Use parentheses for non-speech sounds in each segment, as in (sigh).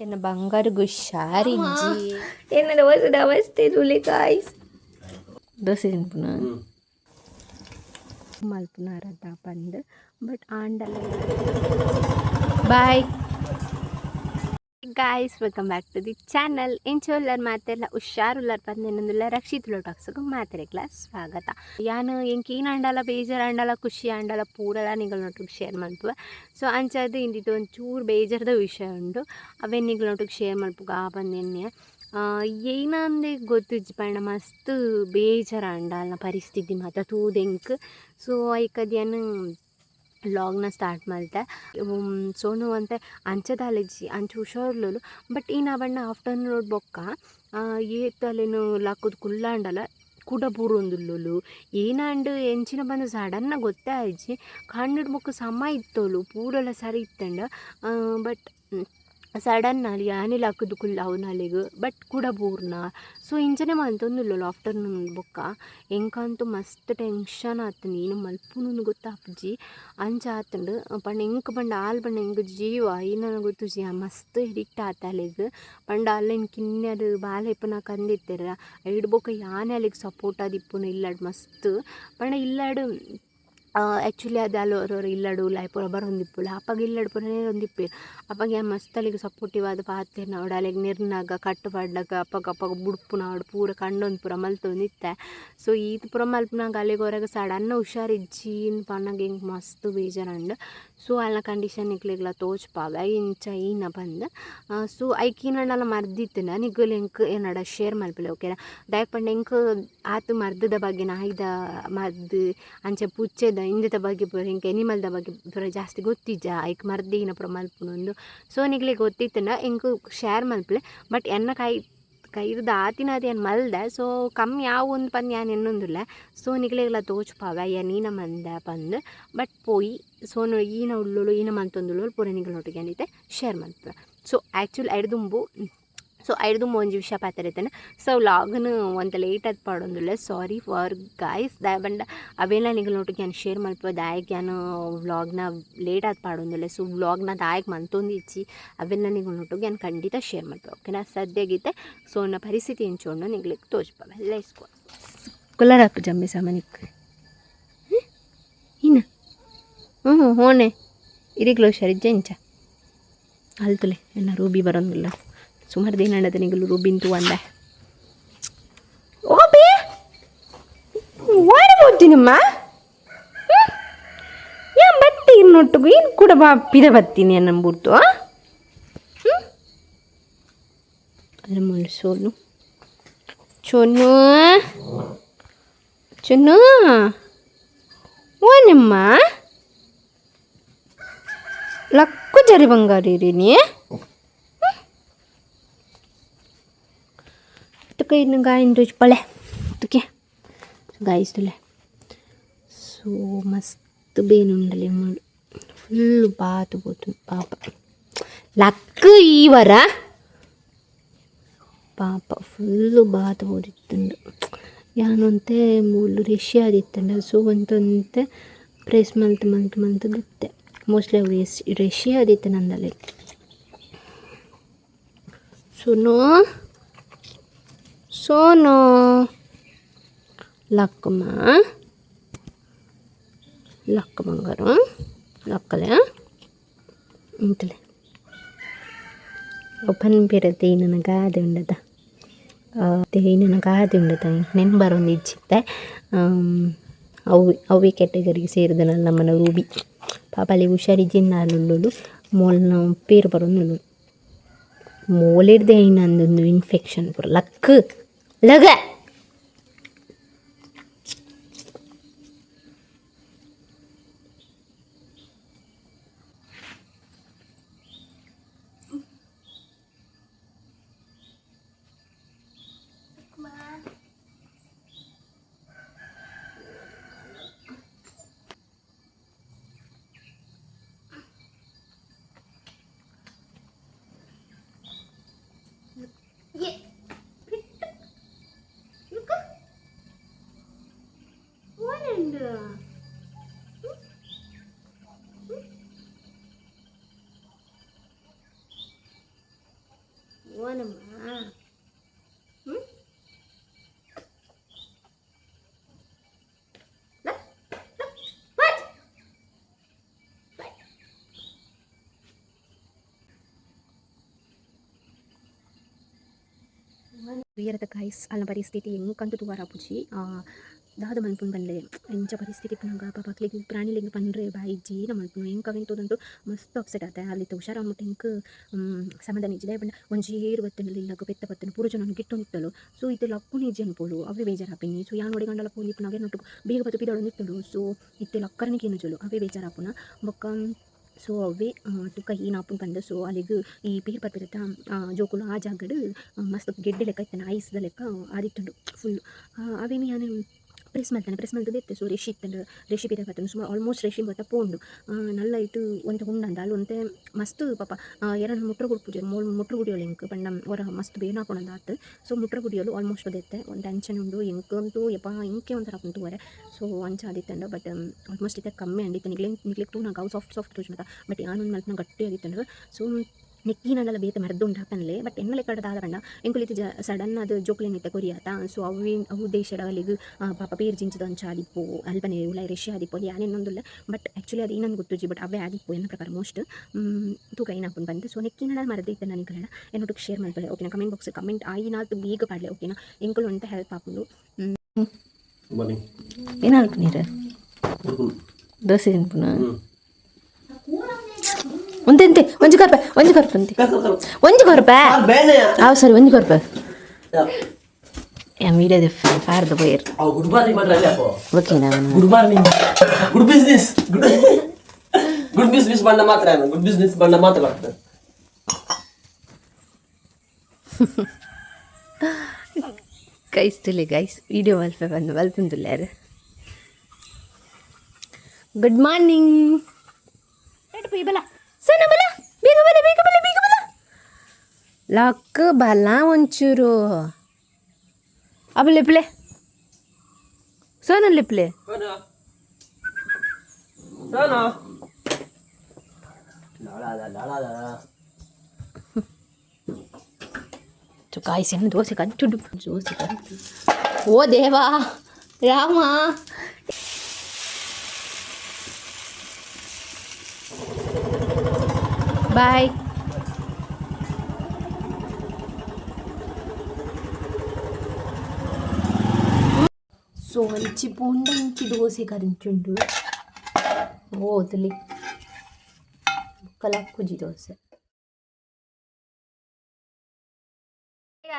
ಎನ್ನ ಬಂಗಾರು ಗುಷಾರಿಜ್ಜಿ ಎನ್ನಡ ಹೊಸದ ಅವಸ್ಥೆ ತುಳಿ ಕಾಯ್ಸ್ ದೋಸೆ ತಿನ್ಪುನ ಮಲ್ಪುನಾರದ ಬಂದು but ಆಂಡಲ್ಲ bye guys welcome back to the channel ಇಂಚೋಲ್ಲರ್ ಮಾತೆಲ್ಲ ಹುಷಾರುಲ್ಲರ್ ಪಂದೇನೊಂದುಲ್ಲ ರಕ್ಷಿತ್ ಮಾತ್ರೆ ಕ್ಲಾಸ್ ಸ್ವಾಗತ ಯಾನು ಎಂಕೀನ ಅಂಡಲ ಬೇಜಾರು ಅಂಡಲ ಖುಷಿ ಅಂಡಲ ಪೂರಲ ನೋಟಕ್ಕೆ ಶೇರ್ ಮಲ್ಪುವ ಸೊ ಅಂಚದು ಇಂದಿದ್ದು ಒಂಚೂರು ಬೇಜಾರದ ವಿಷಯ ಉಂಟು ಅವೇ ನಿಗಳೊಟ್ಟಿಗೆ ಶೇರ್ ಮಲ್ಪುಗ ಆ ಬಂದೆನ್ನೆ ಏನಂದೆ ಗೊತ್ತಿಜ್ಜಿ ಪಂಡ ಮಸ್ತ್ ಬೇಜಾರ್ ಅಂಡಲ್ನ ಪರಿಸ್ಥಿತಿ ಮಾತ ತೂದೆಂಕ್ ಸೊ ಐಕದ್ಯಾನು ಲಾಗ್ನ ಸ್ಟಾರ್ಟ್ ಮಾಡಿದೆ. ಸೋನು ಅಂತೆ ಅಂಚದಾಲೆಜ್ಜಿ ಅಂಚ ಹುಷಾರ್ಲಲು ಬಟ್ ಈ ಬಣ್ಣ ಆಫ್ಟರ್ನೂನ್ ಬೊಕ್ಕ ಏತಲೇನು ಲಾಕೋದು ಕುಲ್ಲಾಂಡಲ ಕುಡ ಬೂರೊಂದುಲ್ಲೊಲು ಏನಾಂಡ್ ಎಂಚಿನ ಬಂದು ಸಡನ್ನ ಗೊತ್ತೇ ಆಯ್ಜಿ ಕಣ್ಣು ಬೊಕ್ಕ ಸಮ ಇತ್ತೋಲು, ಪೂರೆಲ್ಲ ಸರಿ ಇತ್ತಂಡ. ಬಟ್ ಸಡನ್ ಅಲ್ಲಿ ಆನೆಲ್ ಹಾಕುದು ಕುಲ್ಲ ಅವನಲ್ಲಿಗ್ ಬಟ್ ಕೂಡ ಬೋರ್ನ ಸೊ ಇಂಜನೆ ಮಂತೊಂದುಲ್ಲ ಆಫ್ಟರ್ನೂನ್ ಬೊಕ್ಕ. ಎಂಕಂತೂ ಮಸ್ತ್ ಟೆನ್ಷನ್ ಆತು ನೀನು ಮಲ್ಪುನು ಗೊತ್ತಾಪ್ಜಿ ಅಂಚ ಆತಂಡು ಪಂಡ ಎಂಕ್ ಪಂಡ ಆಲ್ ಪಂಡ ಎಂಕ್ ಜೀವ ಗೊತ್ತು ಆ ಮಸ್ತ್ ಎಡಿಕ್ಟ್ ಆತ ಅಲ್ಲಿಗೆ ಪಂಡ ಅಲ್ಲೆನ್ ಕಿನ್ನೆದು ಬಾಲ ಇಪ್ಪನ ಕಂದಿತ್ತೆರ. ಬೊಕ್ಕ ಯಾನೆ ಅಲ್ಲಿಗೆ ಸಪೋರ್ಟ್ ಆದಿಪ್ಪುನು ಇಲ್ಲಾಡು ಮಸ್ತ್. ಪಂಡ ಇಲ್ಲಡ್ ಆ್ಯಕ್ಚುಲಿ ಅದು ಅಲ್ಲಿ ಅವ್ರವ್ರು ಇಲ್ಲಡು ಲಾಯ್ ಪೂರ ಬರೊಂದಿಪ್ಪುಳು ಅಪ್ಪಗ ಇಲ್ಲಡು ಪೂರ ಒಂದಿಪ್ಪೆ ಅಪ್ಪಗೆ ಮಸ್ತ್ ಮಸ್ತಲಿಗೆ ಸಪೋರ್ಟಿವ್ ಆದ ಪಾತೆ ನಾವಡು ಅಲ್ಲಿಗೆ ನಿರ್ನಾಗ ಕಟ್ಟು ಪಡ್ಡಾಗ ಅಪ್ಪಗ ಅಪ್ಪಗ ಬುಡ್ಪು ನಾವಡು ಪೂರ ಕಂಡೊಂದು ಪೂರ ಮಲ್ತೊಂದಿತ್ತೆ ಸೊ ಈತ್ ಪೂರ ಮಲ್ಪನಾಗ ಅಲ್ಲಿಗೆ ಹೊರಗೆ ಸಡನ್ನ ಹುಷಾರಿಜ್ಜೀನ್ ಪನ್ನಾಗ ಹಿಂಗೆ ಮಸ್ತ್ ಬೇಜಾರಂಡು ಸೊ ಅಲ್ಲ ಕಂಡೀಷನ್ ಇಕ್ಲಿಗ್ಲ ತೋಚ್ಪಾವ ಇಂಚ ಈನ ಬಂದು ಸೊ ಐಕಿನಲ್ಲ ಮರ್ದಿತ್ತನ ನಿಗಲ್ ಎಂಕ್ ಏನಡ ಶೇರ್ ಮಲ್ಪಲೆ ಓಕೆನಾ ದಯಪಂಡ ಎಂಕ್ ಆತು ಮರ್ದದ ಬಗ್ಗೆ, ನಾಯ್ದ ಮರ್ದು, ಅಂಚೆ ಪುಚ್ಚೆದ ಇಂದದ ಬಗ್ಗೆ ಪೂರ ಇಂಕ ಎನಿಮಲ್ದ ಬಗ್ಗೆ ಪೂರ ಜಾಸ್ತಿ ಗೊತ್ತಿಜ್ಜ, ಐಕ್ ಮರ್ದಿ ಪೂರ ಮಲ್ಪುನೊಂದು. ಸೊ ನಿಗ್ಲಿ ಗೊತ್ತಿತ್ತನ, ಎಂಕ್ ಶೇರ್ ಮಲ್ಪಲೆ ಬಟ್ ಎನ್ನ ಕೈ ಕೈರ್ದು ಆತಿನ ಅದೇನು ಮಲ್ದ, ಸೊ ಕಮ್ಮಿ ಯಾವ ಒಂದು ಪಂದ್ ಯಾನ್ ಎನ್ನೊಂದುಲ್ಲ ಸೊ ನಿಗ್ಲೆಗ್ಲ ತೋಚ್ಪಾವ ಯ ನೀನ ಮಂದ ಪಂದ್. ಬಟ್ ಪೋಯಿ ಸೋನು ಈನ ಉಳ್ಳುಳು, ಈನ ಮಂತೊಂದುಳು ಪೂರ ನಿಗಳ ನೋಟಿಗೆ ಏನೈತೆ ಶೇರ್ ಮಂತ ಸೊ ಆ್ಯಕ್ಚುಲಿ ಐಡ್ದುಂಬು ಸೊ ಐದು ಒಂಜಿ ವಿಷಯ ಪಾತರೈತೇನೆ ಸೊ ಲಾಗ್ನು ಒಂದು ಲೇಟ್ ಅದು ಪಾಡೊಂದುಲ್ಲ ಸಾರಿ ಫಾರ್ ಗಾಯ್ಸ್ ದಾಯ ಬಂಡ ಅವೆಲ್ಲ ನಿಗಳೊಟ್ಟಿಗೆ ನಾನು ಶೇರ್ ಮಲ್ಪುವ ದಾಯಕ್ ಏನು ವ್ಲಾಗ್ನ ಲೇಟ್ ಅದು ಪಾಡೊಂದುಲ್ಲ ಸೊ ವ್ಲಾಗ್ನ ದಾಯಕ್ ಮಂತೊಂದು ಇಚ್ಚಿ ಅವೆಲ್ಲ ನಿಗಳೊಟ್ಟಿಗೆ ನಾನು ಖಂಡಿತ ಶೇರ್ ಮಲ್ಪುವ ಓಕೆನಾ ಸದ್ಯಗೀತೆ. ಸೊ ನನ್ನ ಪರಿಸ್ಥಿತಿ ಹೆಂಚೋಣ ನಿಗ್ಲಿಕ್ಕೆ ತೋಚ್ಪವ ಎಲ್ಲ ಇಸ್ಕೊ ಕುಲ್ಲರ್ ಹಾಕು ಜಂಬಿ ಸಾಮಾನಿಕ್ ಇನ್ನ? ಹ್ಞೂ ಹೋನೆ ಇರಿಗ್ಲೋ ಶರಿ ಇಂಚ. ಅಲ್ತುಲೆ ಎಲ್ಲ ರೂಬಿ ಬರೋಂಗಿಲ್ಲ. ಸುಮಾರು ದಿನ ನಡೆದ ನಿಗಲು ರೂಬಿಂತು ಅಂದೆ. ಓಬಿ ಓಡಬೋತೀನಮ್ಮ ಯಾ ಬತ್ತಿ ಇನ್ನೊಟ್ಟಿಗೂ? ಏನು ಕೂಡ ಬಾ ಪಿದ ಬತ್ತೀನಿ ಅನ್ನಂಬುರ್ತು ಅದ್ರ ಮುಳ್ಳು ಸೋನು ಚೊನ್ನು? ಚೊನ್ನು? ಓನಮ್ಮ ಲಕ್ಕು ಜರಿ ಬಂಗಾರಿ ರೀ ನೀ? Tuh ini gain tuh pale tuh ya ಮಸ್ತ್ ಮಸ್ತ್ ಬೇನುಂಡಲಿ ಮಾಡು ಫುಲ್ಲು ಬಾತು ಬೋತು ಪಾಪ ಲಕ್ಕ ಈ ವರ ಪಾಪ ಫುಲ್ಲು ಬಾತು ಬೋದಿತ್ತುಂಡು ಯಾನಂತೆ ಮೂಲು ರಿಷಿ ಆದಿತ್ತಂಡ ಸೊ ಒಂತಂತೆ ಪ್ರೆಸ್ ಮಲ್ತ್ ಮಂತ್ ಮಂತ್ ಗೊತ್ತೆ ಮೋಸ್ಟ್ಲಿ ಎಸ್ ರಿಷಿ ಆದಿತ್ತು ನಂದಲ್ಲಿ ಸುನೋ ಸೋನು ಲಕ್ಕಮ್ಮ లక్క బంగారం లక్కలే ఇంతలే ಓಪನ್ ಬೇರೆ ನನ್ನ ಗಾದೆ ಉಂಡದ ತೇಯಿನ ಗಾದೆ ಉಂಡದ ನೆನ್ ಬರೊಂದು ಇಚ್ಚಿತ್ತೆ ಅವು ಅವೇ ಕೆಟಗರಿಗೆ ಸೇರಿದನಲ್ಲ ನಮ್ಮನ ರೂಬಿ ಪಾಪಲ್ಲಿ ಹುಷಾರಿಜಿನ್ನಾಲುಳ್ಳು ಮೋಲ್ನ ಪೇರು ಬರೋದು ಮೋಲಿಡ್ದೆ ಇನ್ನೊಂದೊಂದು ಇನ್ಫೆಕ್ಷನ್ ಪೂರ ಲಕ್ ಲಗ ಓನಮ್ಮ ಹ್ಞೂ వీరత గైస్ అలా పరిస్థితి ఎంకంత తువారా పుచి దాದ ಮನ್ಪುನ್ ಬಂದೆ ಎಂಚ ಪರಿಸ್ಥಿತಿ ಪುನಗ ಪಾಪಕ್ಲಿಗೆ ಪ್ರಾಣಿಲಿಗೆ ಪಂಡ್ರೆ ಬಾಯಿ ಜೀರ ಮಲ್ಪುನು ಎಂಕ ಅವೆಂತೋದಂತೂ ಮಸ್ತ್ ಅಪ್ಸೆಟ್ ಆತ. ಅಲ್ಲಿ ಹುಷಾರ ಮುಟ್ಟ ಎಂಕ್ ಸಮಾಧಾನ ಇಜ್ಜಿದೆ ಬಣ್ಣ ಒಂಜಿ ಏರು ಬತ್ತನಲ್ಲಿ ಇಲ್ಲಗ ಪೆತ್ತ ಬತ್ತನು ಪೂರ ಜನ ಗಿಟ್ಟು ನಿತ್ತಲು ಸೊ ಇದು ಲಕ್ಕು ನಿಜ್ಜಿ ಅನ್ಪೋಲು. ಅವೇ ಬೇಜಾರಾಪಿನಿ. ಸೊ ಯಾನ್ ಒಡೆ ಗಂಡಲ ಪೋಲಿ ಪುನಗ ನೋಟು ಬೇಗ ಬತ್ತು ಪಿದಳು ನಿತ್ತಲು ಸೊ ಇತ್ತೆ ಲಕ್ಕರನಿಗೆ ಏನು ಜೋಲು? ಅವೇ ಬೇಜಾರಾಪುನ? ಬೊಕ್ಕ ಸೊ ಅವೇ ತುಕ್ಕ ಈ ನಾಪುನ್ ಬಂದು ಸೊ ಅಲ್ಲಿಗೆ ಈ ಪೀರ್ ಪತ್ತಿರತ್ತ ಜೋಕುಲು ಆ ಜಾಗಡ್ ಮಸ್ತ್ ಗೆಡ್ಡೆ ಲೆಕ್ಕ ಇತ್ತಾನೆ ಐಸ್ದ ಲೆಕ್ಕ ಆದಿತ್ತುಂಡು ಫುಲ್ ಅವೇನು ಯಾನು ಪ್ರೆಸ್ ಮಾಡ್ತಾನೆ ಪ್ರೆಸ್ ಮಾಡಿದ್ರೆ ಇತ್ತೆ. ಸೊ ರೆಶಿ ಇತ್ತಂಡು ರೆಶಿ ಬೇರೆ ಸುಮಾರು ಆಲ್ಮೋಸ್ಟ್ ರೆಶಿ ಬರ್ತಾ ಪೋಂಡು. ನಲ್ಲ ಇಟ್ಟು ಒಂದು ಹುಣ್ಣಂದ ಅಲ್ಲಿ ಒಂತೆ ಮಸ್ತ್ ಪಾಪ ಎರಡು ಮುಟ್ರ ಪೂಜೆ, ಮೂರು ಮುಟ್ರ ಗುಡಿಯೋಳು ಇಂಕ್ ಪಂಡ ಹೊರ ಮಸ್ತ್ ಬೇನ ಹಾಕೊಂಡು ಆತು. ಸೊ ಮುಟ್ರ ಗುಡಿಯೋಳು ಆಲ್ಮೋಸ್ಟ್ ಅದೈತೆ ಒಂದು ಟೆನ್ಷನ್ ಉಂಡು ಎಂಕಂತೂ ಯಪ್ಪ ಇಂಕೆ ಒಂಥರ ಕುಂತು ವರೆ ಸೊ ಅಂಚ ಆದಿತ್ತಂಡ ಬಟ್ ಆಲ್ಮೋಸ್ಟ್ ಇತ್ತೆ, ಕಮ್ಮಿ ಅಂಡಿತ್ತು ನಿಗ್ಲೆ ನಿಗ್ಲಿಕ್ಕೆ ನಾವು ಸಾಫ್ಟ್ ಸಾಫ್ಟ್ ತೋಚ್ಮತ ಬಟ್ ಯಾನೊಂದು ಮಲ್ಪನ ಗಟ್ಟಿ ಆಗಿತ್ತಂಡು. ಸೊ ನೆಕ್ಕಿನಲ್ಲ ಬೇತೆ ಮರದುಂಡು ಪನ್ಲೆ ಬಟ್ ಎನ್ನಲೆ ಕಡದಾದ ಬಣ್ಣ. ಎಂಕುಲಿತು ಜ ಸಡನ್ ಅದು ಜೋಕ್ಲೇನಿತ್ತ ಕೊರಿಯಾತ. ಸೊ ಅವು ಅವು ದೇಶದ ಅಲ್ಲಿಗೆ ಪಾಪ ಪೇರ್ ಜಿಂಚದ ಅಂಚ ಆದಿಪ್ಪು ಅಲ್ಪನೆ ಉಳ ರಷ್ಯಾ ಆದಿಪ್ಪು ಅದು ಇನ್ನೊಂದಿಲ್ಲ ಬಟ್ ಆ್ಯಕ್ಚುಲಿ ಅದು ಇನ್ನೊಂದು ಗೊತ್ತುಜಿ ಬಟ್ ಅವೇ ಆದಿಪ್ಪು ಎನ್ನ ಪ್ರಕಾರ ಮೋಸ್ಟ್ ತೂಕ ಏನಾಪನ್ ಬಂದು ಸೊ ನೆಕ್ಕಿನ ಮರದ ಇತ್ತು ನನಗೆ ಕನ್ನಡ ಏನೊಟ್ಟಿಗೆ ಶೇರ್ ಮಾಡ್ತಾರೆ ಓಕೆನಾ ಕಮೆಂಟ್ ಬಾಕ್ಸ್ ಕಮೆಂಟ್ ಆಯಿನಾತು ಬೇಗ ಪಾಡಲೆ ಓಕೆನಾ ಎಂಕುಲು ಅಂತ ಹೆಲ್ಪ್ ಹಾಕೊಂಡು ಏನಾಲ್ಕು ನೀರು ದೋಸೆ ತಿನ್ಪುನ? ಒಂದೆಂತೆ ಒಂಜಿ ಕೊರ್ಪ ಒಂಜಿ ಕೊರ್ಪ ಅಂತೆ. ಒಂಜಿ ಕೊರ್ಪ ಅವು ಸರಿ ಒಂಜಿ ಕೊರ್ಪ ಯಾ. ಮೀಡಿಯಾದ ಪಾರ್ದು ಪೋಯರ್ ಗುಡ್ ಮಾರ್ನಿಂಗ್ ಮಾಡ್ರಿ ಅಲ್ಲಿ ಅಪ್ಪ ಓಕೆನಾ good morning. Good business. Good (laughs) good business ಬಣ್ಣ ಮಾತ್ರ ಗುಡ್ ಬಿಸ್ನೆಸ್ ಬಣ್ಣ ಮಾತ್ರ ಬರ್ತದೆ. ಗೈಸ್ ತುಲಿ ಗೈಸ್ ವಿಡಿಯೋ ಮಲ್ಪ ಬಂದು ಮಲ್ಪುಂದುಲ್ಲಾರು ಗುಡ್ ಮಾರ್ನಿಂಗ್ ಬಲ. ಸಣ್ಣ ಬಲ ಬೇಗ ಬಲ ಬೇಗ ಬಲ ಬೇಗ ಬಲ. ಲಕ್ ಬಲ ಒಂಚೂರು. ಅಬಲಿಪ್ಲೆ ಸೋನಲ್ಲಿಪ್ಲೆ ಸೋನಾ. ಲಾಳಾದ ಲಾಳಾದ ಸೊ ಗಾಯ್ಸ್ ಏನು ದೋಸೆ, ಕಂಚುಡು. ದೋಸೆ ಕಂಚು. ಓ ದೇವಾ, ರಾಮ. బాయ్ సోల్చి పోండి ఇంచి దోశీకరించుండు ఓతులి ముక్కల కుజి dosa.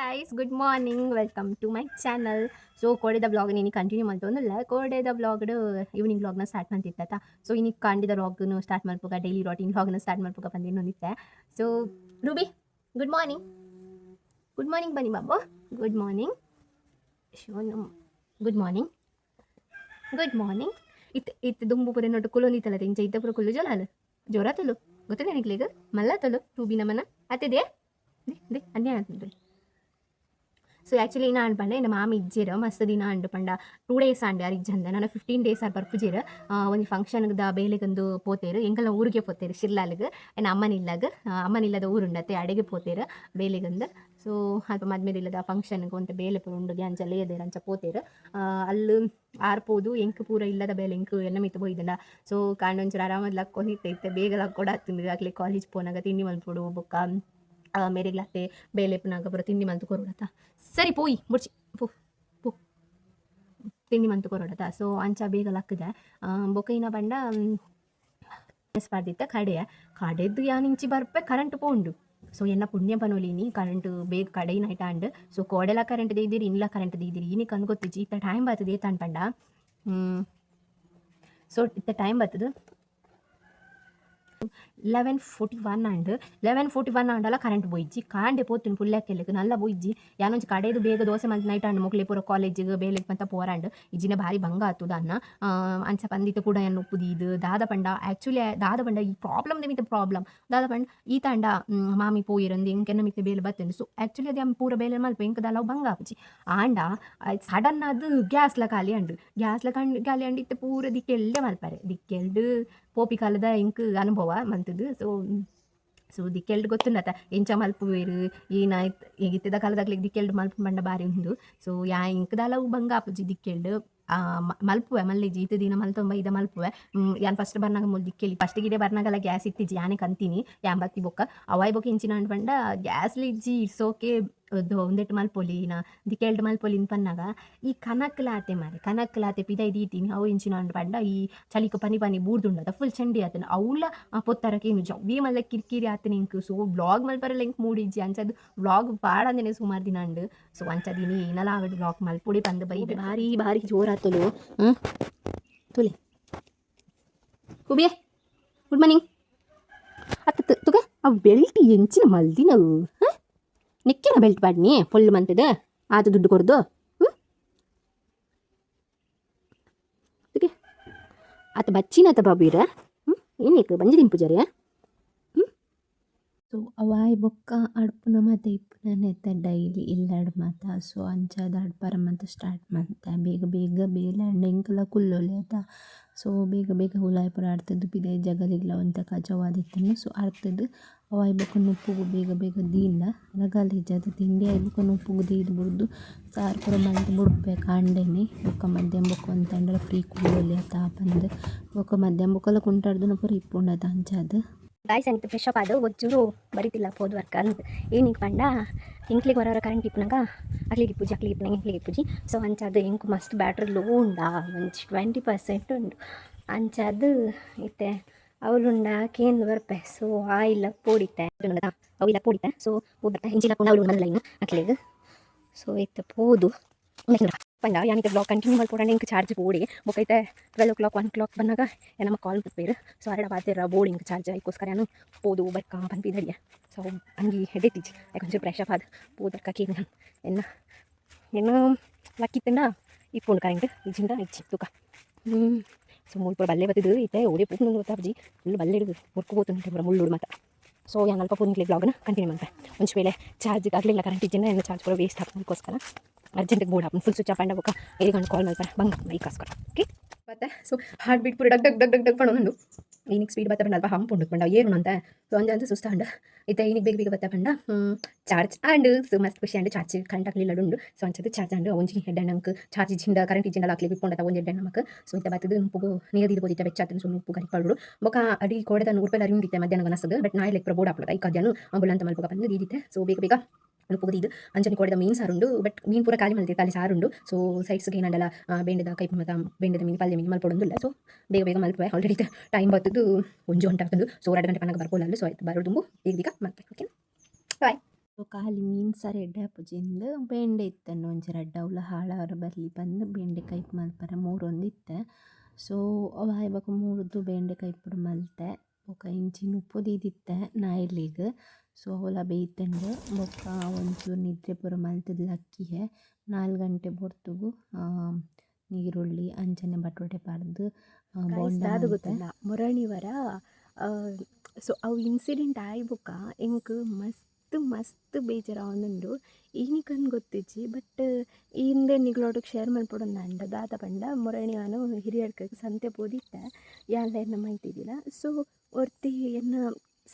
Guys good morning welcome to my channel so ಕೋಡೆದ blog ನೀನು ಕಂಟಿನ್ಯೂ ಮಾಡ್ತೊಂದಿಲ್ಲ ಕೋಡೆದ ಬ್ಲಾಗ್ಡು ಈವ್ನಿಂಗ್ ಬ್ಲಾಗ್ನ ಸ್ಟಾರ್ಟ್ ಮಾಡ್ತಿತ್ತ ಸೊ ಇನ್ನೀಗ ಕಂಡಿದ ಬ್ಲಾಗ್ನು ಸ್ಟಾರ್ಟ್ ಮಾಡ್ಬೋಕ ಡೈಲಿ ರೊಟೀನ್ ಬ್ಲಾಗ್ನ ಸ್ಟಾರ್ಟ್ ಮಾಡ್ಬೋಕ ಬಂದು ಇನ್ನೊಂದಿತ್ತೆ so Ruby good morning good morning ಬನ್ನಿ Babu. Good morning Shonu good morning good morning ಇತ್ ಇತ್ತು ದುಂಬು ಪುರ ನೋಟು ಕುಲೊಂದಿತ್ತಲ್ಲ ತೆಂಚ ಇತ್ತ ಪುರ ಕುಲ್ಲು ಜೋಲಾಲು ಜೋರ ತಲು. ಗೊತ್ತಿದೆ ನಿಗ್ಲಿಗ? ಮಲ್ಲ ತಲು, ರೂಬಿ ನಮ್ಮನ. ಅತ್ತಿದೆ? ದೇ ಅನ್ಯಾಯ ಆಗ್ತದೆ ಸೊ ಆ್ಯಕ್ಚುಲಿ ನಾ ಅನ್ಪಂಡೆ ನಮ್ಮ ಮಾಮ ಇಜ್ಜಿರ ಮಸ್ತ್ ದಿನ ಅಂಡು ಪಂಡ ಟೂ ಡೇಸ್ ಅಂಡೆ ಅರಿಗೆ ಜಂದ ನಾನು ಫಿಫ್ಟೀನ್ ಡೇಸ್ ಆರ್ ಬರ್ಪುಜಿರ ಒಂದು ಫಂಕ್ಷನ್ಗದ ಬೇಲೆಗಂದು ಪೋತೇರು ಎಂಕಲ್ಲ ಊರಿಗೆ ಪೋತೇರು ಶಿರ್ಲಾಲ್ಗೆ ಏನು ಅಮ್ಮನಿಲ್ಲಾಗ ಅಮ್ಮನಿಲ್ಲದ ಊರುಂಡತ್ತೆ ಅಡೆಗೆ ಪೋತೇರು ಬೇಲೆಗಂದು ಸೊ ಅಲ್ಪ ಮದ್ಮೇಲಿಲ್ಲದ ಫಂಕ್ಷನ್ಗೆ ಒಂದು ಬೇಲೆ ಉಂಡು ಅಂಚ ಲೇದೇರು ಅಂಚ ಪೋತೇರು ಅಲ್ಲಿ ಆರ್ಪೋದು ಎಂಕ್ ಪೂರ ಇಲ್ಲದ ಬೇಲೆ ಎಂಕ್ ಎನ್ನ ಮಿತ್ತು ಹೋಯ್ದಲ್ಲ ಸೊ ಕಾಂಡೊಂಚೂರು ಆರಾಮದ್ ಲಕ್ಕೊನಿತ್ತೈತೆ ಬೇಗ ಲಕ್ಕೊಡ ಆಗ್ಲಿ ಕಾಲೇಜ್ ಪೋನಾಗ ತಿಂಡಿ ಮಲ್ಪೊಡು ಬೊಕ್ಕ ಮೇರೆಗ್ಲಾತೆ ಬೇಲೆ ಪುನಾಗ ಬರೋ ತಿಂಡಿ ಮಲ್ತು ಕೊರೋಡತ ಸರಿ, ಪೋಯಿ ಮುಡ್ಚಿ ಪೋ ಪೋ. ತಿಂಡಿ ಮಂತು ಕೊರೋಡತ ಸೊ ಅಂಚ ಬೇಗ ಲಕ್ಕದೆ. ಬೊಕೈನ ಬಂಡ ಸ್ಪರ್ಧಿತ್ತ ಕಡೆಯ. ಕಡೆದು ಯಾನಿಂಚಿ ಬರ್ಪೆ ಕರೆಂಟ್ ಪೋಂಡು. ಸೊ ಎನ್ನ ಪುಣ್ಯ ಬನೋಲಿನಿ ಕರೆಂಟ್ ಬೇಗ ಕಡೆಯಿನ ಐಟ ಅಂಡ್ ಸೊ ಕೋಡೆಲ ಕರೆಂಟ್ ದೀದಿರಿ ಇಲ್ಲ ಕರೆಂಟ್ ದೀದಿರಿ. ನೀ ಅನ್ಗೊತ್ತಿಜ್ಜಿ ಇತ್ತ ಟೈಮ್ ಬರ್ತದೆ ಏತ ಅನ್ಪಂಡ ಸೊ ಇತ್ತ ಟೈಮ್ ಬರ್ತದೆ eleven forty one and eleven forty one ಆ್ಯಂಡಲ್ಲ current ಬೋಯ್ಜಿ ಕಾಂಡೆ ಪೋತಿನ ಪುಲ್ಲೆಕ್ಕೆಲ್ಲಕ್ಕೆ ನಲ್ಲ ಬೋಯ್ಜಿ ಯಾನೊಂದು ಕಡೆದು ಬೇಗ ದೋಸೆ ಮಂತ್ ನೈಟ್ ಆಂಡ್ ಮೊಕ್ಲೆ ಪೂರ ಕಾಲೇಜಿಗೆ ಬೇಲೆಗೆ ಬಂತ ಪೋರಾಂಡ್ ಇಜಿನ ಭಾರಿ ಭಂಗ ಆತದ ಅನ್ನ ಅಂಚ ಬಂದಿತ್ತು ಕೂಡ ಏನು ಒಪ್ಪುದು ಇದು ದಾದ ಪಂಡ ಆ್ಯಕ್ಚುಲಿ ದಾದ ಪಂಡ ಈ ಪ್ರಾಬ್ಲಮ್ ಮಿತ್ತ ಪ್ರಾಬ್ಲಮ್ ದಾದ ಪಂಡ ಈ ತಾಂಡ ಮಾಮಿ ಪೋಯಿರಂದು ಇಂಕೆನ್ನ ಮಿತ್ತ ಬೇಲೆ ಬತ್ತೇನೆ ಸೊ ಆ್ಯಕ್ಚುಲಿ ಅದು ಪೂರ ಬೇಲೆ ಮಲ್ಪ ಇಂಕದ ಅಲ್ಲವು ಭಂಗ ಆಪಚಿ ಆಂಡ ಸಡನ್ ಅದು ಗ್ಯಾಸ್ಲ ಖಾಲಿ ಅಂಡು ಗ್ಯಾಸ್ಲ ಖಾಲಿ ಅಂಡಿತ್ತೆ ಪೂರ ದಿಕ್ಕೆಲ್ಡೆ ಮಲ್ಪಾರೆ ದಿಕ್ಕೆಲ್ಡು ಪೋಪಿ ಕಾಲದ ಇಂಕ್ ಅನುಭವ ಮಂತ್ ಮಂತದ್ದು ಸೊ ಸೊ ದಿಕ್ಕೆಲ್ಡ್ ಗೊತ್ತುಂಡತ ಎಂಚ ಮಲ್ಪುವೆರು ಏನಾಯ್ತು ಈಗಿತ್ತಿದ ಕಾಲದಾಗ್ಲಿ ದಿಕ್ಕೆಲ್ಡ್ ಮಲ್ಪು ಮಂಡ ಬಾರಿ ಉಂದು ಸೊ ಯಾ ಇಂಕದಾಲವು ಬಂಗ ಆಪುಜಿ ದಿಕ್ಕೆಲ್ಡ್. ಮಲ್ಪುವೆ ಮಲ್ಲೆಜಿ ಇತ್ತು ದಿನ ಮಲ್ತೊಂಬ ಇದ ಮಲ್ಪುವೆ. ಯಾನ್ ಫಸ್ಟ್ ಬರ್ನಾಗ ಮುಲ್ ದಿಕ್ಕೆಲಿ. ಫಸ್ಟ್ ಗಿಡ ಬರ್ನಾಗಲ್ಲ ಗ್ಯಾಸ್ ಇತ್ತಿಜಿ ಯಾನೆ ಕಂತೀನಿ ಯಾಂಬತ್ತಿ ಬೊಕ್ಕ. ಅವಾಯ್ ಬೊಕ್ಕ ಇಂಚಿನ ಅಂಡ್ ಬಂಡ ಗ್ಯಾಸ್ ಲಿಜ್ಜಿ ಇಡ್ಸೋಕೆ ಅದು ಒಂದೆಟ್ಟು ಮಲ್ಪೊಲಿನ ದಿಕೆಲ್ಡ್ ದಿಕ್ಕೆಲ್ಡ್ ಮಲ್ಪೊಲಿ ಪನ್ನಾಗ ಈ ಕನಕ್ಲಾತೆ ಮಾರೆ ಕನಕ್ಲಾತೆ ಪಿದ ದೀತೀನಿ ಅವು ಇಂಚಿನ ಪಂಡ ಈ ಚಲಿಕ ಪನಿ ಪನಿ ಬೂರ್ದುಂಡದ ಫುಲ್ ಚಂಡಿ ಆತನ ಅವಳ ಪೊತ್ತರಕೇನು ಜವ್ವಿ ಮಲ್ಲ ಕಿರ್ಕಿರಿ ಆತನ ಇಂಕ್ ಸೊ ಬ್ಲಾಗ್ ಮಲ್ಪರಲ್ಲ ಇಂಕ್ ಮೂಡಿಜ್ಜಿ ಅಂಚದು ಬ್ಲಾಗ್ ಪಾಡಂದೇನೆ ಸುಮಾರು ದಿನ ಅಂಡ್ ಸೊ ಅಂಚದಿನಿ ಏನಲ್ಲ ಆವಡ್ ಬ್ಲಾಗ್ ಮಲ್ಪುಡಿ ಬಂದು ಬೈ ಭಾರಿ ಭಾರಿ ಜೋರಾತಲು ಹ್ಞೂ ತುಲೆ. ಕುಬಿಯೆ ಗುಡ್ ಮಾರ್ನಿಂಗ್. ಅತ್ತ ತುಗ ಅವು ಬೆಲ್ಟ್ ಎಂಚಿನ ಮಲ್ದಿನವು ಹಾಂ? ನಿಕ್ಕೆನ ಬೆಲ್ಟ್ ಬಾಡ್ನಿ ಫುಲ್ ಮಂತಿದೆ. ಆತ ದುಡ್ಡು ಕೊಡ್ದು. ಹ್ಞೂ ಆತ ಬಚ್ಚಿನತ ಬಾಬೀರ ಹ್ಞೂ ಏನಕ್ಕೆ ಬಂದಿದ್ದೀನಿ ಪೂಜಾರಿಯ ಸೊ, ಅವಾಯ್ ಬೊಕ್ಕ ಅಡ್ಪುನ ಮತ್ತೆ ಇಪ್ಪುನ ನೆತ್ತ ಡೈಲಿ ಇಲ್ಲಡ್ ಮಾತ. ಸೊ ಅಂಚಾದ ಅಡ್ಪಾರ ಮತ್ತೆ ಸ್ಟಾರ್ಟ್ ಮಂತ. ಬೇಗ ಬೇಗ ಬೇಲೆ ಎಂಕಲ ಕುಲ್ಲೊಲೆ ಆತ. ಸೊ, ಬೇಗ ಬೇಗ ಹುಲಾಯ್ ಪುರ ಆಡ್ತದ್ದು ಪಿದೆ ಜಗಲಿಗ್ಲ ಅಂತ ಕಜವಾದಿತ್ತನ್ನು ಸೊ ಆಡ್ತದ್ದು ಅವಾಯ್ ಬೊಕ್ಕ ಉಪ್ಪುಗು ಬೇಗ ಬೇಗ ದೀಲ್ಲ ರಗಲ್ ಹೆಜ್ಜಾದ ತಿಂಡಿ ಆಯ್ ಬೊಕ್ಕ ಉಪ್ಪುಗು ದೀದ್ ಬುಡ್ದು ಸಾರು ಪೂರ ಮಂತ್ ಬುಡ್ ಅಂಡೆನೆ ಬೊಕ್ಕ ಮಧ್ಯಾಹ್ನ ಬೊಕ್ಕ ಒಂದು ಫ್ರೀ ಕುಲ್ಲೊಲೆ ಅತ್ತ ಬಂದು ಬೊಕ್ಕ ಮಧ್ಯಾಹ್ನ ಬೊಕ್ಕಲ ಕುಂಟಾಡ್ದು ಪೂರ ಇಪ್ಪುಂಡದ ಅಂಚಾದ ಗಾಯ್ಸ್ ಅಂತ ಫ್ರೆಶ್ ಅಪ್ ಅದು ಒಜ್ಜೂರು ಬರೀತಿಲ್ಲ ಹೋದ್ ವರ್ಕ್ ಅಂತ ಏನಿಗೆ ಪಂಡ ಇಂಕ್ಲಿಗೆ ಬರೋರ ಕರೆಂಟ್ ಇಪ್ಪನಾಗ ಅಕ್ಲಿಗೆ ಪೂಜೆ ಅಕ್ಲಿಗೆ ಇಪ್ಪನಾಗ ಇಂಕ್ಲಿಗೆ ಪೂಜೆ ಸೊ ಅಂಚಾದ ಇಂಕು ಮಸ್ತ್ ಬ್ಯಾಟ್ರಿ ಲೋ ಉಂಡ. ಒಂದು ಟ್ವೆಂಟಿ ಪರ್ಸೆಂಟ್ ಉಂಡು. ಅಂಚಾದ ಇತ್ತೆ ಅವಳುಂಡ ಕೇಂದ್ರ ಬರ್ಪೆ ಸೊ ಆಯಿಲ ಪೋಡಿತೆ. ಅವಿಲ್ಲ ಪೋಡಿತೆ. ಸೊ ಬರ್ತಾ ಹಿಂಚಿಲ ಪುಂಡ ಅವಳು ಮಲ್ಲ ಇನ್ನು ಅಕ್ಲಿಗೆ ಸೊ ಇತ್ತೆ ಪೋದು. ಪಂಡ ಯಾನಿಗೆ ಬ್ಲಾಗ್ ಕಂಟಿನ್ಯೂ ಮಾಡ್ಕೊಡೋಣ ಇಂಕ ಚಾರ್ಜ್ ಬೋಡಿ ಬೊಕೈತೆ twelve o'clock one clock ಬಂದಾಗ ನಮ್ಮ ಕಾಲ್ ಬರ್ಬೇರು ಸೊ ಅರಡ ಬಾತಿರ ಬೋರ್ಡ್ ಇಂಕ ಚಾರ್ಜ್ ಅದಕ್ಕೋಸ್ಕರ ನಾನು ಪೋದು, ಬರ್ಕ ಬಂದಿದ್ದಡಿಯ ಸೊ ಅಂಗಿ ಹೆಡೆ ಯಾಕೊಂಚೂರು ಫ್ರೆಶ್ ಅಪ್ ಆದ. ಪೋದು, ಬರ್ಕ ಕೇಳಿ ನಾನು ಎನ್ನ? ಏನು ಲಕ್ಕಿತ್ತಂಡ ಇಪ್ಪುಂಡು ಕರೆಂಟ್ ಇಜ್ಜಿಂದ ಇಜ್ಜಿ ತೂಕ ಸೊ ಮುಲ್ಪ ಬಲ್ಲೆ ಬತ್ತಿದ್ದು ಐತೆ ಓಡಿ ಪೂರ್ಣ ಗೊತ್ತಾಬ್ಜಿ ಫುಲ್ ಬಲ್ಲೆ ಹಿಡಿದು ಮುರ್ಕು ಹೋಗ್ತುಂಟೆ ಮುಳ್ಳು ಮುಳ್ಳುಡು ಮಾತ ಸೊ yang ಅಲ್ಪ ಪೂರ್ಣಿಕ್ಲಿ ಬ್ಲಾಗ್ನ ಕಂಟಿನ್ಯೂ ಮಾಡ್ತೆ ಒಂದು ವೇಳೆ ಚಾರ್ಜ್ ಆಗಲಿಲ್ಲ ಕರೆಂಟ್ ಇಜ್ಜಿನ ಏನು ಚಾರ್ಜ್ ಕೂಡ ವೇಸ್ಟ್ ಆಗ್ತದಕ್ಕೋಸ್ಕರ ಅರ್ಜೆಂಟಿಗೆ ಬೋರ್ಡ್ ಹಾಕೊಂಡು ಫುಲ್ ಸ್ವಿಚ್ ಆಫ್ ಅಂಡ ಏಳು ಗಂಟೆ ಕಾಲ್ ಮಾಡ್ತಾರೆ ಬಂಗ ಬೈಕಾಸ್ಕರ ಓಕೆ ಮತ್ತೆ? ಸೊ ಹಾರ್ಟ್ ಬೀಟ್ ಪೂರ ಡಗ್ ಡಗ್ ಡಗ್ ಡಗ್ ಡಗ್ ಪಣ್ಣು ಈನಿಗೆ ಸ್ಪೀಡ್ ಬತ್ತ ಅಲ್ಪ ಹಂಪ್ ಉಂಡು ಪಂಡ ಏನು ಅಂತ ಸೊ ಅಂಜ ಅಂತ ಸುಸ್ತ ಅಂಡ ಇತ್ತೆ ಈನಿಗೆ ಬೇಗ ಬೇಗ ಬತ್ತ ಪಂಡ ಚಾರ್ಜ್ ಆಂಡ್ ಸೊ ಮಸ್ತ್ ಖುಷಿ ಅಂಡ್ ಚಾರ್ಜ್ ಕರೆಂಟ್ ಹಾಕ್ಲಿಲ್ಲ ಉಂಡು. ಸೊ ಅಂಚದು ಚಾರ್ಜ್ ಅಂಡ್ ಒಂಜಿ ಹೆಡ್ ಅಂಕ್ ಚಾರ್ಜ್ ಜಿಂದ ಕರೆಂಟ್ ಇಜ್ಜಿಂದ ಹಾಕ್ಲಿ ಬಿಟ್ಕೊಂಡ ಒಂಜಿ ಹೆಡ್ ನಮಕ್. ಸೊ ಇತ್ತ ಬತ್ತದು ಉಪ್ಪು ನೀರು ಬೋದಿತ್ತ ಬೆಚ್ಚಾತನ ಸೊ ಉಪ್ಪು ಗರಿ ಪಡ್ರು ಬೊಕ ಅಡಿ ಕೋಡದ ನೂರು ರೂಪಾಯಿ ಅರಿವಿಂದಿತ್ತೆ ಮಧ್ಯಾಹ್ನ ಗನಸದು ಬಟ್ ನಾ ಲೆಕ್ಕ ಬೋರ್ಡ್ ಹಾಕ್ಲದ ಈ ಕದ್ಯಾನು ಅಂಬುಲಂತ ಮಲ್ಪ ಬಂದು ದೀದಿತ್ತೆ ಸೊ ಬೇಗ ಬೇಗ ಉಪ್ಪುಗು ಅಂಜನಿ ಕೋಡಿದ ಮೀನು ಸಾರುಂಡು ಬಟ್ ಮೀನು ಪೂರ ಖಾಲಿ ಮಲ್ತಿ ಖಾಲಿ ಸಾರುಂಡು ಸೊ ಸೈಡ್ಸ್ಗೆ ಏನಂಡಲ್ಲ ಬೆಂಡದ ಕೈ ಮತ ಬೆಂಡದ ಮೀನು ಪಲ್ಯ ಮೀನು ಮಲ್ಪೊಡೊಂದಿಲ್ಲ ಸೊ ಬೇಗ ಬೇಗ ಮಲ್ಪೆ ಆಲ್ರೆಡಿ ಟೈಮ್ ಬರ್ತದ್ದು ಒಂಜು ಗಂಟೆ ಆಗ್ತದೆ ಸೊ ಎರಡು ಗಂಟೆ ಪನ್ನಗ ಬರ್ಕೊಳ್ಳಲ್ಲ ಸೊ ಆಯ್ತು ಬರೋದು ತುಂಬು ಈಗ ಮತ್ತೆ ಓಕೆ ಬಾಯ್ ಸೊ ಖಾಲಿ ಮೀನು ಸಾರು ಎಡ್ಡೆ ಪೂಜೆಯಿಂದ ಬೆಂಡೆ ಇತ್ತನ್ನು ಒಂಚೂರು ಅಡ್ಡ ಅವಳ ಹಾಳಾರ ಬರಲಿ ಬಂದು ಬೆಂಡೆಕಾಯಿ ಮಲ್ಪರ ಮೂರೊಂದು ಇತ್ತೆ ಸೊ ಅವ ಇವಾಗ ಮೂರದ್ದು ಬೆಂಡೆಕಾಯಿ ಪುಡು ಮಲ್ತೆ ಬೊಕ ಇಂಚಿನ ಉಪ್ಪು ದೀದಿತ್ತೆ ನಾಯಿಲಿಗೆ ಸೊ ಅವಲ ಬೇಯ್ತಂಡು ಬೊಕ್ಕ ಒಂಚೂರು ನಿದ್ರೆ ಪೂರ ಮಲ್ತದ ಅಕ್ಕಿಗೆ ನಾಲ್ಕು ಗಂಟೆ ಬೊರ್ತುಗು ನೀರುಳ್ಳಿ ಅಂಚನೆ ಬಟೋಟೆ ಪಡೆದು ಅದು. ಗೊತ್ತಿಲ್ಲ ಮುರಣಿವರ ಸೊ ಅವು ಇನ್ಸಿಡೆಂಟ್ ಆಯ್ಬುಕ್ಕ ಎಂಕ್ ಮಸ್ತ್ ಮಸ್ತ್ ಬೇಜಾರ ಅವನುಂಡು ಈನಿಕಂದು ಗೊತ್ತಿಜ್ಜಿ ಬಟ್ ಈ ಹಿಂದೆ ನಿಗ್ಲೋಟಕ್ಕೆ ಶೇರ್ ಮಾಡ್ಕೊಡೋದು ಅಂಡ ದಾದ ಪಂಡ ಮುರಣಿ ಅವನು ಹಿರಿಯಡ್ಕಕ್ಕೆ ಸಂತೆ ಪೋದಿತ್ತೆ ಯಾಲ್ಲ ಎನ್ನ ಮಾಹಿತಿದಿಲ್ಲ ಸೊ ಒರ್ತಿ ಎನ್ನ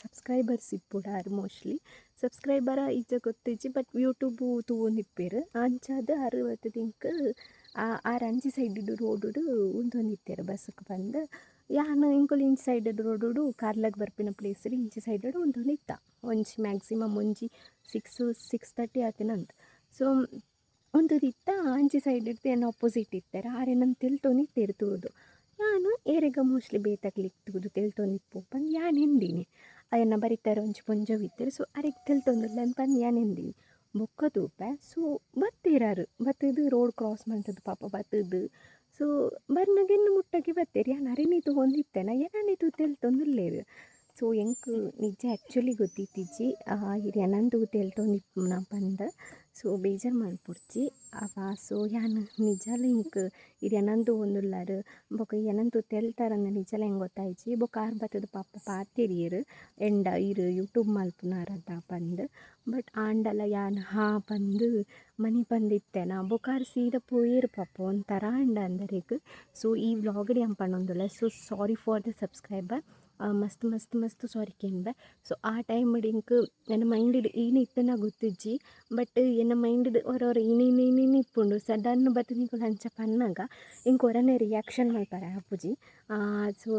ಸಬ್ಸ್ಕ್ರೈಬರ್ಸ್ ಇಪ್ಪುಡಾರ್ ಮೋಸ್ಟ್ಲಿ ಸಬ್ಸ್ಕ್ರೈಬರ ಇಜ್ಜ ಗೊತ್ತಿಜ್ಜಿ ಬಟ್ ಯೂಟ್ಯೂಬು ತೂವೊಂದಿಪ್ಪೇರು ಅಂಚಾದ ಅರುವತ್ತು ದಿಂಕ್ ಆರ್ ಅಂಚಿ ಸೈಡ್ ರೋಡುಡು ಉಂದೊಂದಿತ್ತೇರು ಬಸ್ಸಿಗೆ ಬಂದು. ಯಾನ್ ಇಂಕೊಲ್ ಇಂಚಿ ಸೈಡ್ ರೋಡುಡು, ಕಾರ್ಲಗ್ ಬರ್ಪಿನ ಪ್ಲೇಸ್ ಇಂಚಿ ಸೈಡ್ ಒಂದೊಂದು ಇತ್ತ ಒಂಜಿ ಮ್ಯಾಕ್ಸಿಮಮ್ ಒಂಜಿ ಸಿಕ್ಸ್ ಸಿಕ್ಸ್ ತರ್ಟಿ ಆತಿನಂತ ಸೊ ಒಂದು ಇತ್ತ ಅಂಚಿ ಸೈಡ್ ಇರ್ತಿ ಏನು ಅಪೋಸಿಟ್ ಇರ್ತಾರೆ ಆರೆ ನಮ್ಮ ತಿಳ್ತೋನಿ ತೂದು ನಾನು ಏರೆಗ ಮೋಸ್ಟ್ಲಿ ಬೇತಕ್ಲಿಕ್ಕೆ ತೂದು ತಿಳ್ತೊಂದಿಪ್ಪು ಬಂದು ಯಾನ್ ಎಂದಿನಿ ಅಯ್ಯನ್ನ ಬರೀತಾರೆ ಒಂಚು ಪುಂಜವಿತ್ತರು ಸೊ ಅರೆಗ್ ತಿಳ್ತೊಂದಿಲ್ಲ ಅಂತ ಯಾನೆಂದಿ ಬೊಕ್ಕ ತೂಪೆ ಸೊ ಬತ್ತೀರಾರು ಬತ್ತದು ರೋಡ್ ಕ್ರಾಸ್ ಮಾಡ್ತದ್ದು ಪಾಪ ಬತ್ತದು ಸೊ ಬರ್ನಗೆನ್ನು ಮುಟ್ಟಕ್ಕೆ ಬತ್ತೇರಿ ಯಾನ್ ಅರಿನೀತು ಹೊಂದಿತ್ತೇನ ಏನಾನಿತು ತಿಳ್ತೊಂದಿಲ್ಲೇರು ಸೊ ಎಂಕ್ ನಿಜ ಆ್ಯಕ್ಚುಲಿ ಗೊತ್ತಿತ್ತಿಜ್ಜಿ ಹಿರಿಯನಂದು ತಿಳ್ತೊಂದಿಪ್ಪು ನಾ ಬಂದ ಸೊ ಬೇಜಾರ್ ಮಾಡ್ಪುಡ್ಚಿ ಅವ ಸೊ ಯಾನ್ ನಿಜಲ ಇಂಕ್ ಹಿರಿಯನಂದು ಒಂದುಲ್ಲಾರ್ ಬೊಕ ಏನಂತು ತೆಲ್ತಾರಂದ ನಿಜಲ ಹೆಂಗೆ ಗೊತ್ತಾಯ್ಚಿ ಬೊಕ ಆರ್ ಬತ್ತದ ಪಾಪ ಪಾತೆರಿಯರು ಎಂಡ ಇರು ಯೂಟ್ಯೂಬ್ ಮಲ್ಪುನಾರಂತ ಬಂದು ಬಟ್ ಆಂಡಲ ಯಾನ್ ಹಾ ಬಂದು ಮನೆ ನಾ ಬೊಕಾರ್ ಸೀದ ಪೋಯೇರು ಪಾಪ ಒಂಥರ ಅಂಡ ಅಂದರೆಗ್ ಸೊ ಈ ವ್ಲಾಗಡಿ ಪಂಡೊಂದುಲ್ಲ so sorry for the subscriber ಮಸ್ತ್ ಮಸ್ತ್ ಮಸ್ತ್ ಸೊರಿಕೆಂಬೆ ಸೊ ಆ ಟೈಮ್ ಡಿಂಕ್ ನನ್ನ ಮೈಂಡ್ ಏನು ಇತ್ತನ ಗೊತ್ತಿಜ್ಜಿ. ಬಟ್ ಎನ್ನ ಮೈಂಡ್ ಅವ್ರವ್ರ ಇನ್ನೇನು ಇನ್ನೇನು ಇಪ್ಪುಂಡು ಸಡನ್ ಬತ್ತು ನಿಂಗೆ ಹಂಚ ಪನ್ನಾಗ ಹಿಂಗೆ ಹೊರನೆ ರಿಯಾಕ್ಷನ್ ಮಾಡ್ತಾರೆ ಅಪ್ಪುಜಿ ಸೊ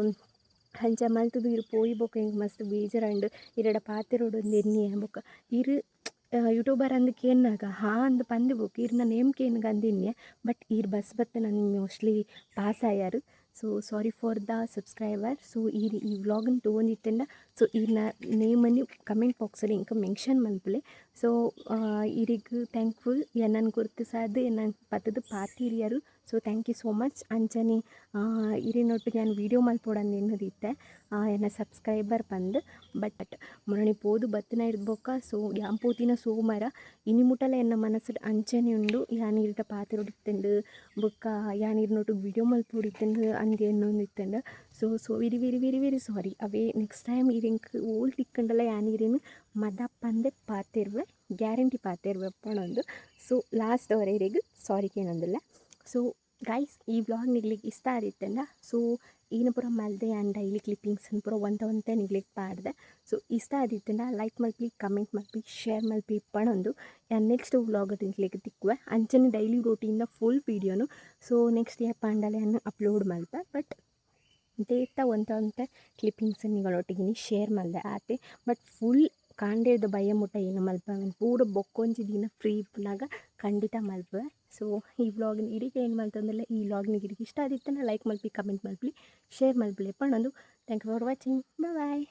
ಹಂಚ ಮಲ್ತದು ಇರು ಪೋಯಿ ಬೊಕ ಹಿಂಗೆ ಮಸ್ತ್ ಬೇಜಾರಂಡ್ ಇರಡ ಪಾತೆರೋಡು ಒಂದು ಎಣ್ಣೆ ಬೊಕ ಇರು ಯೂಟ್ಯೂಬರ್ ಅಂದ್ ಕೇನ್ನಗ ಹಾ ಅಂದ್ ಪಂದಿ ಬುಕ್ ನಾನು ಏಮ್ ಏನು ಅಂದಿನ್ನೆ ಬಟ್ ಇರ್ ಬಸ್ ಬತ್ತೆ ನಾನು mostly pass ಆಯಾರು. So sorry for the subscriber so ಈ ಈ ವ್ಲಾಗನ್ನು ತೊಗೊಂಡಿತ್ತಂಡ ಸೊ ಈ ನೇಮನ್ನು ಕಮೆಂಟ್ ಬಾಕ್ಸಲ್ಲಿ ಇಂಕ ಮೆನ್ಷನ್ ಮಲ್ಪಲೆ ಸೊ ಇರಿಗೆ ಥ್ಯಾಂಕ್ಫುಲ್ ಎನ್ನನ್ನು ಗುರುತಿಸಾದ ಎನ್ನ ಪತ್ತದು ಪಾತಿರಿಯರು so thank you so much ಅಂಚನೆ ಇರಿನೊಟ್ಟಿಗೆ ನಾನು ವೀಡಿಯೋ ಮಲ್ಪೊಡಂದು ಎನ್ನದಿತ್ತೆ. ಎನ್ನ ಸಬ್ಸ್ಕ್ರೈಬರ್ ಬಂದು ಬಟ್ ಮೊನ್ನೆ ಪೋದು ಬತ್ತಿನ ಇರ್ಬೋಕ ಸೊ ಯಾಂಪೋತಿನ ಸೋಮರ ಇನಿ ಮುಟಲ ಎನ್ನ ಮನಸ್ಸು ಅಂಚನೆ ಉಂಡು ಯಾನೀರ್ದ ಪಾತಿರೊಡಿತ್ತಂಡು ಬೊಕ್ಕ ಯಾನೀರ್ನೊಟ್ಟು ವಿಡಿಯೋ ಮಲ್ಪೊಡಿತ್ತಂಡು ಅಂದೆ ಅನ್ನೊಂದು ಇತ್ತಂಡು so so very very very very sorry ಅವೇ ನೆಕ್ಸ್ಟ್ ಟೈಮ್ ಇರಿಂಕ್ ತಿಕ್ಕಂಡಲ ಯಾನೀರೇನು ಮದ ಪಂದೆ ಪಾತಿರ್ವೆ, ಗ್ಯಾರಂಟಿ ಪಾತಿರ್ವೆ ಅಪ್ಪಣೊಂದು ಸೊ ಲಾಸ್ಟ್ ಅವರೆಗೆ ಸಾರಿ ಏನೊಂದಿಲ್ಲ ಸೊ ಗೈಸ್ ಈ ವ್ಲಾಗ್ ನಿಗ್ಲಿಕ್ಕೆ ಇಷ್ಟ ಆಗಿತ್ತಲ್ಲ ಸೊ ಏನು ಪೂರ ಮಲ್ದೆ ಆ್ಯಂಡ್ ಡೈಲಿ ಕ್ಲಿಪ್ಪಿಂಗ್ಸನ್ನು ಪೂರ ಒಂದ ಒಂದೇ ನಿಗ್ಲಿಕ್ಕೆ ಪಾಡ್ದೆ. ಸೊ ಇಷ್ಟ ಆದಿತ್ತಂಡ ಲೈಕ್ ಮಾಡ್ಲಿ ಕಮೆಂಟ್ ಮಾಡ್ಲಿ ಶೇರ್ ಮಲ್ಪಿ ಪಣೊಂದು ನೆಕ್ಸ್ಟ್ ವ್ಲಾಗ್ ನಿಗ್ಲಿಕ್ಕೆ ತಿಕ್ಕುವೆ. ಅಂಚನೆ ಡೈಲಿ ರೋಟೀನ್ನ ಫುಲ್ ವೀಡಿಯೋನು ಸೊ ನೆಕ್ಸ್ಟ್ ಏ ಪಾಂಡಲೆಯನ್ನು ಅಪ್ಲೋಡ್ ಮಾಡ್ದೆ ಬಟ್ ದೇತ ಒಂದೊಂದೇ ಕ್ಲಿಪ್ಪಿಂಗ್ಸನ್ನು ಕ್ಲಿಪ್ಪಿಂಗ್ಸ್ ನಿಗಳೊಟ್ಟಿಗೆ ಶೇರ್ ಮಲ್ದೆ ಆತೆ. ಬಟ್ ಫುಲ್ ಕಾಂಡೇದ ಭಯ ಮುಟ್ಟ ಏನು ಮಲ್ಪ. ಪೂರ ಬೊಕ್ಕೊಂಜಿ ದಿನ ಫ್ರೀ ಇಪ್ಪನಾಗ ಖಂಡಿತ ಮಲ್ಪವೆ ಸೊ ಈ ವ್ಲಾಗ್ನ ಇಡಿಗೆ ಏನು ಮಲ್ತಂದಲ್ಲ ಈ ವ್ಲಾಗ್ನ ಇಡಿಗೆ ಇಷ್ಟ ಆದಿತ್ತನ ಲೈಕ್ ಮಲ್ಪಿ ಕಮೆಂಟ್ ಮಲ್ಪಿ ಶೇರ್ ಮಲ್ಪಲಿ ಪಣ್ಣೊಂದು thank you for watching bye